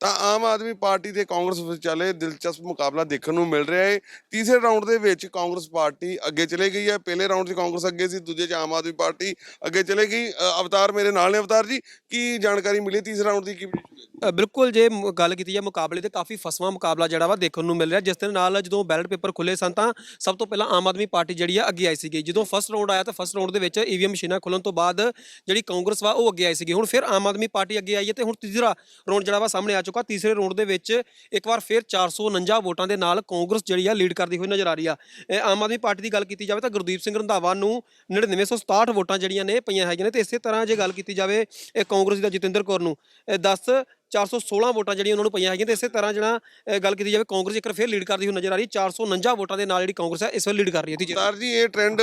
ਤਾਂ ਆਮ ਆਦਮੀ ਪਾਰਟੀ ਤੇ ਕਾਂਗਰਸ ਵਿਚਾਲੇ ਦਿਲਚਸਪ ਮੁਕਾਬਲਾ ਦੇਖਣ ਨੂੰ ਮਿਲ ਰਿਹਾ ਹੈ। ਤੀਸਰੇ ਰਾਊਂਡ ਦੇ ਵਿੱਚ ਕਾਂਗਰਸ ਪਾਰਟੀ ਅੱਗੇ ਚਲੇ ਗਈ ਹੈ। ਪਹਿਲੇ ਰਾਊਂਡ 'ਚ ਕਾਂਗਰਸ ਅੱਗੇ ਸੀ, ਦੂਜੇ 'ਚ ਆਮ ਆਦਮੀ ਪਾਰਟੀ ਅੱਗੇ ਚਲੇ ਗਈ। ਅਵਤਾਰ ਮੇਰੇ ਨਾਲ ਨੇ ਅਵਤਾਰ ਜੀ, ਕੀ ਜਾਣਕਾਰੀ ਮਿਲੀ ਤੀਸਰੇ ਰਾਊਂਡ ਦੀ? ਕੀ ਅ, ਬਿਲਕੁਲ ਜੇ ਮ- ਗੱਲ ਕੀਤੀ ਜਾਏ ਮੁਕਾਬਲੇ ਤੇ ਕਾਫੀ ਫਸਵਾ ਮੁਕਾਬਲਾ ਜਿਹੜਾ ਵਾ ਦੇਖਣ ਨੂੰ ਮਿਲ ਰਿਹਾ। ਜਿਸ ਦੇ ਨਾਲ ਜਦੋਂ ਬੈਲਟ ਪੇਪਰ ਖੁੱਲੇ ਸਨ ਤਾਂ ਸਭ ਤੋਂ ਪਹਿਲਾਂ ਆਮ ਆਦਮੀ ਪਾਰਟੀ ਜਿਹੜੀ ਆ ਅੱਗੇ ਆਈ ਸੀਗੀ। ਜਦੋਂ ਫਸਟ ਰਾਉਂਡ ਆਇਆ ਤਾਂ ਫਸਟ ਰਾਉਂਡ ਦੇ ਵਿੱਚ ਈਵੀਐਮ ਮਸ਼ੀਨਾਂ ਖੁੱਲਣ ਤੋਂ ਬਾਅਦ ਜਿਹੜੀ ਕਾਂਗਰਸ ਵਾ ਉਹ ਅੱਗੇ ਆਈ ਸੀਗੀ। ਹੁਣ ਫਿਰ ਆਮ ਆਦਮੀ ਪਾਰਟੀ ਅੱਗੇ ਆਈ ਹੈ ਤੇ ਹੁਣ ਤੀਸਰਾ ਰਾਉਂਡ ਜਿਹੜਾ ਵਾ ਸਾਹਮਣੇ ਆ ਚੁੱਕਾ। ਤੀਸਰੇ ਰਾਉਂਡ ਦੇ ਵਿੱਚ ਇੱਕ ਵਾਰ ਫਿਰ 449 ਵੋਟਾਂ ਦੇ ਨਾਲ ਕਾਂਗਰਸ ਜਿਹੜੀ ਆ ਲੀਡ ਕਰਦੀ ਹੋਈ ਨਜ਼ਰ ਆ ਰਹੀ ਆ। ਇਹ ਆਮ ਆਦਮੀ ਪਾਰਟੀ ਦੀ ਗੱਲ ਕੀਤੀ ਜਾਵੇ ਤਾਂ ਗੁਰਦੀਪ ਸਿੰਘ ਰੰਧਾਵਾ ਨੂੰ 9967 ਵੋਟਾਂ ਜਿਹੜੀਆਂ ਨੇ ਪਈਆਂ ਹੈਗੀਆਂ ਨੇ ਤੇ ਇਸੇ ਤਰ੍ਹਾਂ ਜੇ ਗੱਲ ਕੀਤੀ ਜਾਵੇ ਇਹ ਕਾਂਗਰਸ ਦਾ ਜਤਿੰਦਰ ਕੌਰ ਨੂੰ। ਇਹ 10 416 ਵੋਟਾਂ ਜਿਹੜੀਆਂ ਉਹਨਾਂ ਨੂੰ ਪਈਆਂ ਹੈਗੀਆਂ ਤੇ ਇਸੇ ਤਰ੍ਹਾਂ ਜਿਹੜਾ ਅਹ, ਗੱਲ ਕੀਤੀ ਜਾਵੇ ਕਾਂਗਰਸ ਇੱਕ ਵਾਰ ਫਿਰ ਲੀਡ ਕਰਦੀ ਹੋਈ ਨਜ਼ਰ ਆ ਰਹੀ 449 ਵੋਟਾਂ ਦੇ ਨਾਲ ਜਿਹੜੀ ਕਾਂਗਰਸ ਹੈ ਇਸ ਵੇਲੇ ਲੀਡ ਕਰ ਰਹੀ ਹੈ ਤੀਜੇ ਅਵਤਾਰ ਜੀ ਇਹ ਟ੍ਰੈਂਡ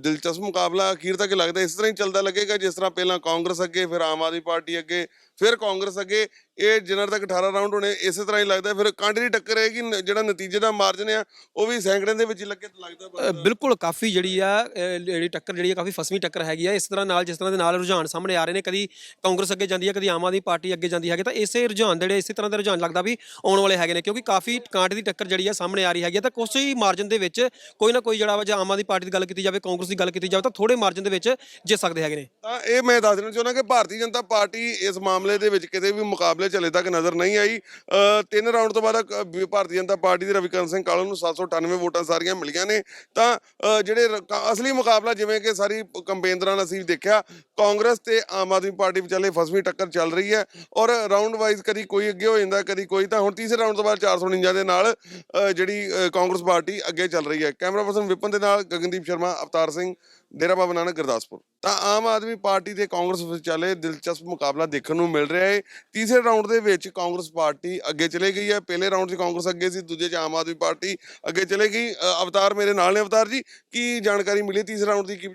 ਦਿਲਚਸਪ ਮੁਕਾਬਲਾ ਅਖੀਰ ਤੱਕ ਲੱਗਦਾ ਇਸ ਤਰ੍ਹਾਂ ਹੀ ਚੱਲਦਾ ਲੱਗੇਗਾ ਜਿਸ ਤਰ੍ਹਾਂ ਪਹਿਲਾਂ ਕਾਂਗਰਸ ਅੱਗੇ ਫਿਰ ਆਮ ਆਦਮੀ ਪਾਰਟੀ ਅੱਗੇ ਫਿਰ ਕਾਂਗਰਸ ਅੱਗੇ। ਇਹ ਜਿਨ੍ਹਾਂ ਤੱਕ 18 ਰਾਊਂਡ ਹੋਣੇ ਇਸੇ ਤਰ੍ਹਾਂ ਹੀ ਲੱਗਦਾ। ਫਿਰ ਕਾਂਡ ਦੀ ਟੱਕਰ ਰਹੇਗੀ ਨ- ਜਿਹੜਾ ਨਤੀਜੇ ਦਾ ਮਾਰਜਨ ਆ ਉਹ ਵੀ ਸੈਂਕੜੇ ਦੇ ਵਿੱਚ ਹੀ ਲੱਗੇ ਤਾਂ ਲੱਗਦਾ। ਬਿਲਕੁਲ ਕਾਫੀ ਜਿਹੜੀ ਆ ਜਿਹੜੀ ਟੱਕਰ ਜਿਹੜੀ ਆ ਕਾਫੀ ਫਸਵੀਂ ਟੱਕਰ ਹੈਗੀ ਆ। ਇਸ ਤਰ੍ਹਾਂ ਨਾਲ ਜਿਸ ਤਰ੍ਹਾਂ ਦੇ ਨਾਲ ਰੁਝਾਨ ਸਾਹਮਣੇ ਆ ਰਹੇ ਨੇ ਕਦੀ ਕਾਂਗਰਸ ਅੱਗੇ ਜਾਂਦੀ ਹੈ ਕਦੀ ਆਮ ਆਦਮੀ ਪਾਰਟੀ ਅੱਗੇ ਜਾਂਦੀ ਹੈਗੀ ਤਾਂ ਇਸੇ ਰੁਝਾਨ ਦੇ ਜਿਹੜੇ ਇਸੇ ਤਰ੍ਹਾਂ ਦੇ ਰੁਝਾਨ ਲੱਗਦਾ ਵੀ ਆਉਣ ਵਾਲੇ ਹੈਗੇ ਨੇ ਕਿਉਂਕਿ ਕਾਫੀ ਕਾਂਟ ਦੀ ਟੱਕਰ ਜਿਹੜੀ ਆ ਸਾਹਮਣੇ ਆ ਰਹੀ ਹੈਗੀ ਤਾਂ ਕੁਛ ਹੀ ਮਾਰਜਨ ਦੇ ਵਿੱਚ ਕੋਈ ਨਾ ਕੋਈ ਜਿਹੜਾ ਵਾ ਜਾਂ ਆਮ ਆਦਮੀ ਪਾਰਟੀ ਦੀ ਗੱਲ ਕੀਤੀ ਜਾਵੇ ਕਾਂਗਰਸ ਦੀ ਗੱਲ ਕੀਤੀ ਜਾਵੇ ਤਾਂ ਥੋੜੇ ਮਾਰਜਨ ਦੇ ਵਿੱਚ ਜਿੱਤ ਸਕਦੇ ਹੈਗੇ ਨੇ। ਤਾਂ ਇਹ ਮੈਂ ਦੱਸ ਦੇਣਾ ਚਾਹੁੰਦਾ ਕਿ ਭਾਰਤੀ ਜਨਤਾ ਪਾਰਟੀ ਇਸ ਮਾਮਲੇ ਦੇ ਵਿੱਚ ਕਿਤੇ ਵੀ ਮੁਕਾਬਲੇ ਚਲੇ ਤੱਕ ਨਜ਼ਰ ਨਹੀਂ ਆਈ। ਤਿੰਨ ਰਾਊਂਡ ਤੋਂ ਬਾਅਦ ਭਾਰਤੀ ਜਨਤਾ ਪਾਰਟੀ ਦੇ ਰਵਿਕਰਨ ਸਿੰਘ ਕਾਲੂ ਨੂੰ 798 ਵੋਟਾਂ ਸਾਰੀਆਂ ਮਿਲੀਆਂ ਨੇ। ਤਾਂ ਜਿਹੜੇ ਅਸਲੀ ਮੁਕਾਬਲਾ ਜਿਵੇਂ ਕਿ ਸਾਰੀ ਕੰਪੇਨ ਦੌਰਾਨ ਅਸੀਂ ਦੇਖਿਆ, ਕਾਂਗਰਸ ਤੇ ਆਮ ਆਦਮੀ ਪਾਰਟੀ ਵਿਚਾਲੇ ਫਸਵੀਂ ਟੱਕਰ ਚੱਲ ਰਹੀ ਹੈ ਔਰ ਰਾਊਂਡ ਵਾਈਜ਼ ਕਦੀ ਕੋਈ ਅੱਗੇ ਹੋ ਜਾਂਦਾ, ਕਦੀ ਕੋਈ ਤਾਂ ਹੁਣ ਤੀਸਰੇ ਰਾਊਂਡ ਤੋਂ ਬਾਅਦ 449 ਦੇ ਨਾਲ ਜਿਹੜੀ ਕਾਂਗਰਸ ਪਾਰਟੀ ਅੱਗੇ ਚੱਲ ਰਹੀ ਹੈ। ਕੈਮਰਾ ਪਰਸਨ ਵਿਪਨ ਦੇ ਨਾਲ ਗਗਨਦੀਪ ਸ਼ਰਮਾ, ਅਵਤਾਰ ਸਿੰਘ। ਡੇਰਾ ਬਾਬਾ ਨਾਨਕ ਗੁਰਦਾਸਪੁਰ। ਤਾਂ ਆਮ ਆਦਮੀ ਪਾਰਟੀ ਤੇ ਕਾਂਗਰਸ ਵਿਚਾਲੇ ਦਿਲਚਸਪ ਮੁਕਾਬਲਾ ਦੇਖਣ ਨੂੰ ਮਿਲ ਰਿਹਾ ਹੈ। ਤੀਸਰੇ ਰਾਊਂਡ ਦੇ ਵਿੱਚ ਕਾਂਗਰਸ ਪਾਰਟੀ ਅੱਗੇ ਚਲੇ ਗਈ ਹੈ। ਪਹਿਲੇ ਰਾਊਂਡ 'ਚ ਕਾਂਗਰਸ ਅੱਗੇ ਸੀ, ਦੂਜੇ 'ਚ ਆਮ ਆਦਮੀ ਪਾਰਟੀ ਅੱਗੇ ਚਲੇ ਗਈ। ਅਵਤਾਰ ਮੇਰੇ ਨਾਲ ਨੇ ਅਵਤਾਰ ਜੀ, ਕੀ ਜਾਣਕਾਰੀ ਮਿਲੀ ਤੀਸਰੇ ਰਾਊਂਡ ਦੀ? ਕੀ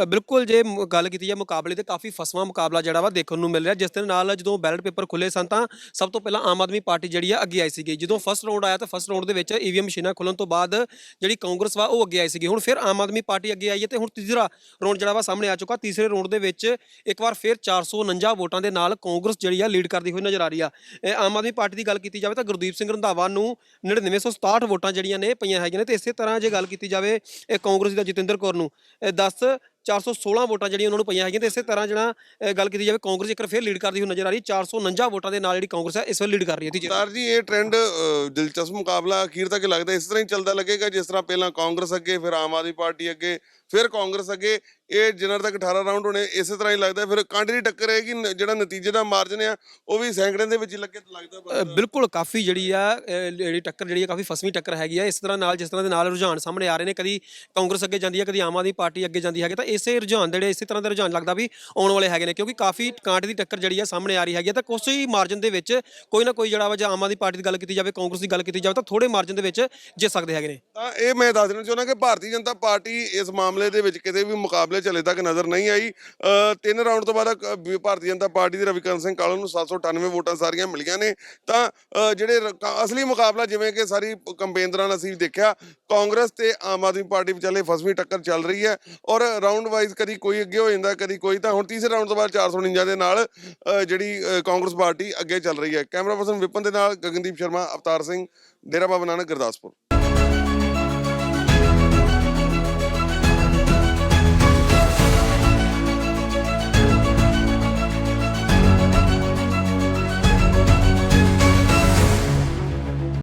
ਅ, ਬਿਲਕੁਲ ਜੇ ਮ- ਗੱਲ ਕੀਤੀ ਜਾਏ ਮੁਕਾਬਲੇ ਤੇ ਕਾਫੀ ਫਸਵਾ ਮੁਕਾਬਲਾ ਜਿਹੜਾ ਵਾ ਦੇਖਣ ਨੂੰ ਮਿਲ ਰਿਹਾ। ਜਿਸ ਦੇ ਨਾਲ ਜਦੋਂ ਬੈਲਟ ਪੇਪਰ ਖੁੱਲੇ ਸਨ ਤਾਂ ਸਭ ਤੋਂ ਪਹਿਲਾਂ ਆਮ ਆਦਮੀ ਪਾਰਟੀ ਜਿਹੜੀ ਆ ਅੱਗੇ ਆਈ ਸੀਗੀ। ਜਦੋਂ ਫਸਟ ਰਾਉਂਡ ਆਇਆ ਤਾਂ ਫਸਟ ਰਾਉਂਡ ਦੇ ਵਿੱਚ ਈਵੀਐਮ ਮਸ਼ੀਨਾਂ ਖੁੱਲਣ ਤੋਂ ਬਾਅਦ ਜਿਹੜੀ ਕਾਂਗਰਸ ਵਾ ਉਹ ਅੱਗੇ ਆਈ ਸੀਗੀ। ਹੁਣ ਫਿਰ ਆਮ ਆਦਮੀ ਪਾਰਟੀ ਅੱਗੇ ਆਈ ਹੈ ਤੇ ਹੁਣ ਤੀਸਰਾ ਰਾਉਂਡ ਜਿਹੜਾ ਵਾ ਸਾਹਮਣੇ ਆ ਚੁੱਕਾ। ਤੀਸਰੇ ਰਾਉਂਡ ਦੇ ਵਿੱਚ ਇੱਕ ਵਾਰ ਫਿਰ 449 ਵੋਟਾਂ ਦੇ ਨਾਲ ਕਾਂਗਰਸ ਜਿਹੜੀ ਆ ਲੀਡ ਕਰਦੀ ਹੋਈ ਨਜ਼ਰ ਆ ਰਹੀ ਆ। ਇਹ ਆਮ ਆਦਮੀ ਪਾਰਟੀ ਦੀ ਗੱਲ ਕੀਤੀ ਜਾਵੇ ਤਾਂ ਗੁਰਦੀਪ ਸਿੰਘ ਰੰਧਾਵਾ ਨੂੰ 9967 ਵੋਟਾਂ ਜਿਹੜੀਆਂ ਨੇ ਪਈਆਂ ਹੈਗੀਆਂ ਨੇ ਤੇ ਇਸੇ ਤਰ੍ਹਾਂ ਜੇ ਗੱਲ ਕੀਤੀ ਜਾਵੇ ਇਹ ਕਾਂਗਰਸ ਦਾ ਜਤਿੰਦਰ ਕੌਰ ਨੂੰ। 10 416 ਵੋਟਾਂ ਜਿਹੜੀਆਂ ਉਹਨਾਂ ਨੂੰ ਪਈਆਂ ਹੈਗੀਆਂ ਤੇ ਇਸੇ ਤਰ੍ਹਾਂ ਜਿਹੜਾ ਗੱਲ ਕੀਤੀ ਜਾਵੇ ਕਾਂਗਰਸ ਇੱਕ ਵਾਰ ਫਿਰ ਲੀਡ ਕਰਦੀ ਹੋਈ ਨਜ਼ਰ ਆ ਰਹੀ 449 ਵੋਟਾਂ ਦੇ ਨਾਲ ਜਿਹੜੀ ਕਾਂਗਰਸ ਹੈ, ਇਸ ਵੇਲੇ ਲੀਡ ਕਰ ਰਹੀ ਹੈ ਤੀਜੇ ਅਵਤਾਰ ਜੀ, ਇਹ ਟ੍ਰੈਂਡ ਦਿਲਚਸਪ ਮੁਕਾਬਲਾ ਅਖੀਰ ਤੱਕ ਲੱਗਦਾ ਇਸ ਤਰ੍ਹਾਂ ਹੀ ਚੱਲਦਾ ਲੱਗੇਗਾ ਜਿਸ ਤਰ੍ਹਾਂ ਪਹਿਲਾਂ ਕਾਂਗਰਸ ਅੱਗੇ, ਫਿਰ ਆਮ ਆਦਮੀ ਪਾਰਟੀ ਅੱਗੇ ਫਿਰ ਕਾਂਗਰਸ ਅੱਗੇ ਇਹ ਜਿਨ੍ਹਾਂ ਤੱਕ 18 ਰਾਊਂਡ ਹੋਣੇ ਇਸੇ ਤਰ੍ਹਾਂ ਹੀ ਲੱਗਦਾ ਫਿਰ ਕਾਂਡ ਦੀ ਟੱਕਰ ਨ- ਜਿਹੜਾ ਨਤੀਜੇ ਦਾ ਮਾਰਜਨ ਆ ਉਹ ਵੀ ਸੈਂਕੜੇ ਦੇ ਵਿੱਚ ਹੀ ਲੱਗੇ ਲੱਗਦਾ। ਬਿਲਕੁਲ ਕਾਫੀ ਜਿਹੜੀ ਆ ਜਿਹੜੀ ਟੱਕਰ ਜਿਹੜੀ ਆ ਕਾਫੀ ਫਸਵੀਂ ਟੱਕਰ ਹੈਗੀ ਆ ਇਸ ਤਰ੍ਹਾਂ ਨਾਲ ਜਿਸ ਤਰ੍ਹਾਂ ਦੇ ਨਾਲ ਰੁਝਾਨ ਸਾਹਮਣੇ ਆ ਰਹੇ ਨੇ ਕਦੀ ਕਾਂਗਰਸ ਅੱਗੇ ਜਾਂਦੀ ਹੈ ਕਦੀ ਆਮ ਆਦਮੀ ਪਾਰਟੀ ਅੱਗੇ ਜਾਂਦੀ ਹੈਗੀ ਤਾਂ ਇਸੇ ਰੁਝਾਨ ਦੇ ਜਿਹੜੇ ਇਸੇ ਤਰ੍ਹਾਂ ਦੇ ਰੁਝਾਨ ਲੱਗਦਾ ਵੀ ਆਉਣ ਵਾਲੇ ਹੈਗੇ ਨੇ ਕਿਉਂਕਿ ਕਾਫੀ ਕਾਂਟ ਦੀ ਟੱਕਰ ਜਿਹੜੀ ਆ ਸਾਹਮਣੇ ਆ ਰਹੀ ਹੈਗੀ ਤਾਂ ਕੁਛ ਹੀ ਮਾਰਜਨ ਦੇ ਵਿੱਚ ਕੋਈ ਨਾ ਕੋਈ ਜਿਹੜਾ ਵਾ ਜਾਂ ਆਮ ਆਦਮੀ ਪਾਰਟੀ ਦੀ ਗੱਲ ਕੀਤੀ ਜਾਵੇ ਕਾਂਗਰਸ ਦੀ ਗੱਲ ਕੀਤੀ ਜਾਵੇ ਤਾਂ ਥੋੜੇ ਮਾਰਜਨ ਦੇ ਵਿੱਚ ਜਿੱਤ ਸਕਦੇ ਹੈਗੇ ਨੇ ਤਾਂ ਇਹ ਮੈਂ ਦੱਸ ਦੇਣਾ ਚਾਹੁੰਦਾ ਕਿ ਭਾਰਤੀ ਜਨਤਾ ਪਾਰਟੀ ਇਸ ਮਾਮਲੇ ਦੇ ਵਿੱਚ ਕਿਤੇ ਵੀ ਮੁਕਾਬਲੇ ਚਲੇ ਤੱਕ ਨਜ਼ਰ ਨਹੀਂ ਆਈ। ਤਿੰਨ ਰਾਊਂਡ ਤੋਂ ਬਾਅਦ ਭਾਰਤੀ ਜਨਤਾ ਪਾਰਟੀ ਦੇ ਰਵਿਕਰਨ ਸਿੰਘ ਕਾਲੂ ਨੂੰ 798 ਵੋਟਾਂ ਸਾਰੀਆਂ ਮਿਲੀਆਂ ਨੇ। ਤਾਂ ਜਿਹੜੇ ਅਸਲੀ ਮੁਕਾਬਲਾ ਜਿਵੇਂ ਕਿ ਸਾਰੀ ਕੰਪੇਨ ਦੌਰਾਨ ਅਸੀਂ ਦੇਖਿਆ, ਕਾਂਗਰਸ ਤੇ ਆਮ ਆਦਮੀ ਪਾਰਟੀ ਵਿਚਾਲੇ ਫਸਵੀਂ ਟੱਕਰ ਚੱਲ ਰਹੀ ਹੈ ਔਰ ਰਾਊਂਡ ਵਾਈਜ਼ ਕਦੀ ਕੋਈ ਅੱਗੇ ਹੋ ਜਾਂਦਾ, ਕਦੀ ਕੋਈ ਤਾਂ ਹੁਣ ਤੀਸਰੇ ਰਾਊਂਡ ਤੋਂ ਬਾਅਦ 449 ਦੇ ਨਾਲ ਜਿਹੜੀ ਕਾਂਗਰਸ ਪਾਰਟੀ ਅੱਗੇ ਚੱਲ ਰਹੀ ਹੈ। ਕੈਮਰਾ ਪਰਸਨ ਵਿਪਨ ਦੇ ਨਾਲ ਗਗਨਦੀਪ ਸ਼ਰਮਾ, ਅਵਤਾਰ ਸਿੰਘ, ਡੇਰਾ ਬਾਬਾ ਨਾਨਕ, ਗੁਰਦਾਸਪੁਰ।